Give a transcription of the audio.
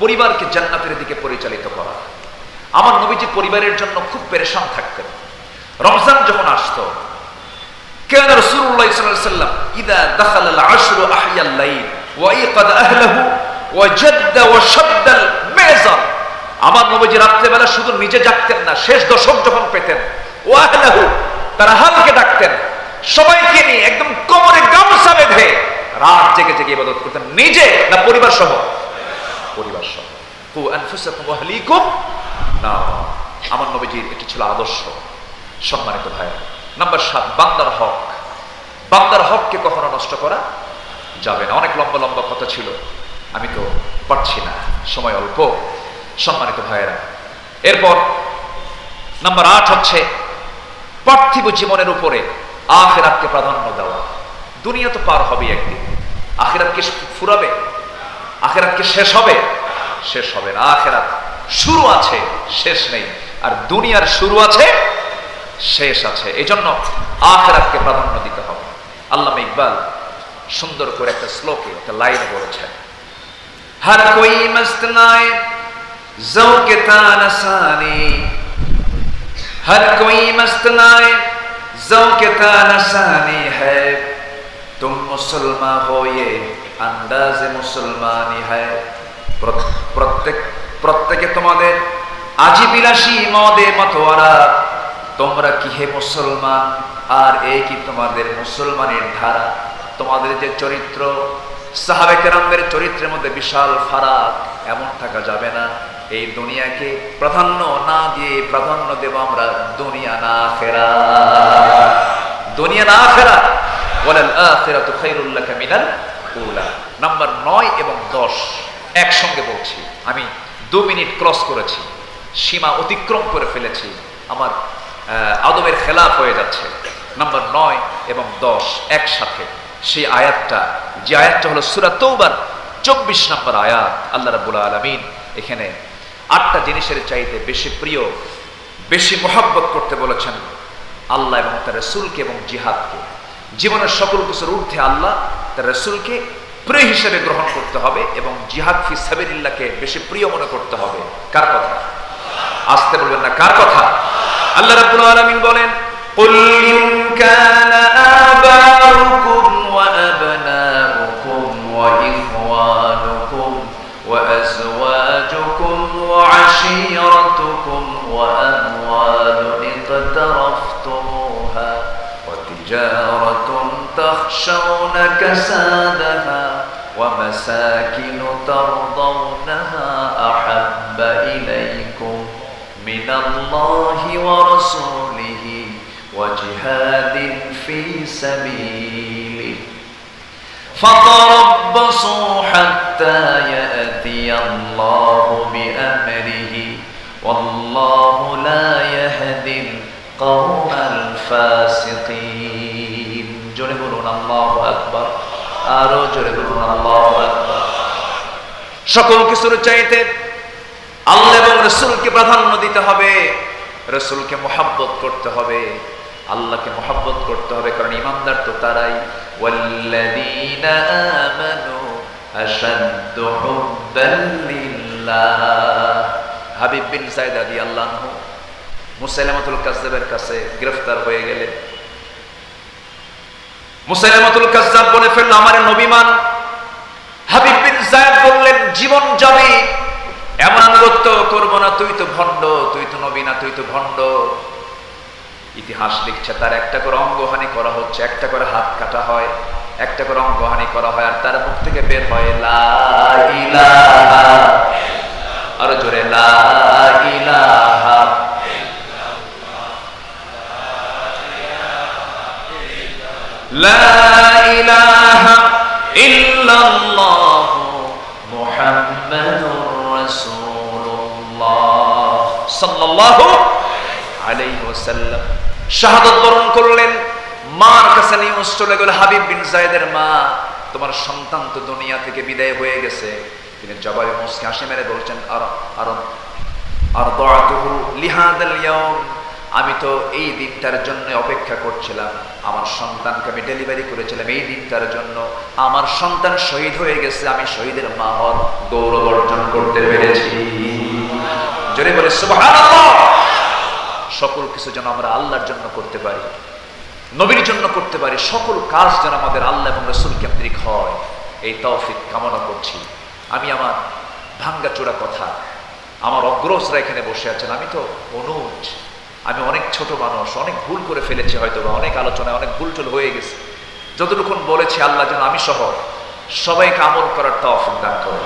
পরিবারকে জান্নাতের দিকে পরিচালিত করা। আমার নবীজি পরিবারের জন্য খুব পেরেশান থাকতেন। রমজান যখন আসত শুধু নিজে না, শেষ যখন পেতেন ডাকতেন নিয়ে একদম কোমরে রাত জেগে নিজে না পরিবার সহ পরিবার সহ। কু আনফুসাকুম না আমার নবীজির এটি ছিল আদর্শ। সম্মানিত ভাই, নাম্বার সাত, বান্দার হক। বান্দার হককে কখনো নষ্ট করা যাবে না। অনেক লম্বা লম্বা কথা ছিল। আমি তো পারছি না। সময় অল্প। সম্মানিত ভাইয়েরা, এরপর নাম্বার আট হচ্ছে পার্থিব জীবনের উপরে আখেরাতকে প্রাধান্য দেওয়া। দুনিয়া তো পার হবে একদিন। আখেরাতকে ফুরাবে? আখেরাতকে শেষ হবে? শেষ হবে না। আখেরাত শুরু আছে, শেষ নেই। আর দুনিয়ার শুরু আছে, শেষ আছে। এই জন্য আখেরাতকে প্রাধান্য দিতে হবে। আল্লাহ ইকবাল সুন্দর করে একটা শ্লোকে, একটা লাইন বলেছেন, হর কই মস্ত নায় জৌকে তানসানি হর কই মস্ত নায় জৌকে তানসানি হ্যায় তুম মুসলমান হো ইয়ে আন্দাজ মুসলমানি হ্যায় প্রত্যেক, প্রত্যেকে তোমাদের আজি বিলাসী মদে মতোয়ারা। তোমরা কি হে মুসলমান? আর এই কি তোমাদের মুসলমানের ধারা? তোমাদের যে চরিত্র, সাহাবে কেরামদের চরিত্রের মধ্যে বিশাল ফারাক, এমন থাকা যাবে না। এই দুনিয়াকে প্রাধান্য না দিয়ে প্রাধান্য দেব আমরা দুনিয়া না ফেরা। দুনিয়া না ফেরা। বলেন আখিরাতু খায়রুল লাকা মিনাল উলা। নাম্বার নয় এবং দশ। একসঙ্গে বলছি, আমি দু মিনিট ক্রস করেছি, সীমা অতিক্রম করে ফেলেছি, আমার আদবের খেলাফ হয়ে যাচ্ছে। নাম্বার নয় এবং দশ একসাথে সেই আয়াতটা, যে আয়াতটা হলো সুরা তৌবার চব্বিশ নম্বর আয়াত, আল্লাহ রাবুল আলমিন এখানে আটটা জিনিসের চাইতে বেশি প্রিয়, বেশি মোহাব্বত করতে বলেছেন আল্লাহ এবং তার রসুলকে এবং জিহাদকে। জীবনের সকল কিছুর ঊর্ধ্বে আল্লাহ, তার রসুলকে প্রিয় হিসেবে গ্রহণ করতে হবে এবং জিহাদ ফি সাবিরিল্লাহকে বেশি প্রিয় মনে করতে হবে কার কথা আসতে বলবেন না কার কথা আল্লাহ রাব্বুল আলামিন বলেন قل إن كان آباؤكم وأبناؤكم وإخوانكم وأزواجكم وعشيرتكم وأموال اقترفتموها وتجارة تخشون كسادها ومساكن ترضونها أحب إليكم من الله ورسوله وجهاد في سبيله. فتربصوا حتى يأتي الله بأمره. والله لا يهدي القوم الفاسقين. আরও জোরে বলুন সকল কিছুর চাইতে আল্লাহ এবং রসুলকে প্রাধান্য দিতে হবে। রসুলকে মোহাব্বত করতে হবে। আল্লাহকে মোহাব্বত করতে হবে, কারণ ইমানদার তো তারাই। হাবিব বিন সাইদ কাছে গ্রেফতার হয়ে গেলেন। মুসাইলামাতুল কাযযাব বলে ফেলল, আমার নবীমান হাবিব বিন জায়দ বললেন, জীবন যাবে। এমন আনুগত্য করব না, তুই তো ভণ্ড, তুই তো নবী না, তুই তো ভণ্ড। ইতিহাস লিখছে, তার একটা করে অঙ্গহানি করা হচ্ছে, একটা করে হাত কাটা হয়, একটা করে অঙ্গহানি করা হয়, আর তার মুখ থেকে বের হয়, লা ইলাহা আরও জোরে, লা ইলাহা শাহাদত বরণ করলেন। মার কাছে চলে গেল হাবিব বিন মা। তোমার সন্তান তো দুনিয়া থেকে বিদায় হয়ে গেছে। তিনি জবাবে মুসকে হাসি মেরে বলছেন, আর আমি তো এই দিনটার জন্য অপেক্ষা করছিলাম। আমার সন্তানকে আমি ডেলিভারি করেছিলাম এই দিনটার জন্য। আমার সন্তান শহীদ হয়ে গেছে। আমি শহীদের মা হওয়ার গৌরব অর্জন করতে পেরেছি। জোরে বলে সকল কিছু যেন আমরা আল্লাহর জন্য করতে পারি, নবীর জন্য করতে পারি, সকল কাজ যেন আমাদের আল্লাহ এবং রসুল কেন্দ্রিক হয়। এই তৌফিক কামনা করছি। আমি আমার ভাঙ্গা চোরা কথা, আমার অগ্রসরা এখানে বসে আছেন, আমি তো অনুজ, আমি অনেক ছোট মানুষ, অনেক ভুল করে ফেলেছি হয়তো বা অনেক আলোচনায় অনেক ভুল টুল হয়ে গেছে। যতটুকুন বলেছি, আল্লাহ যেন আমি সহ সবাইকে আমল করার তৌফিক দান করে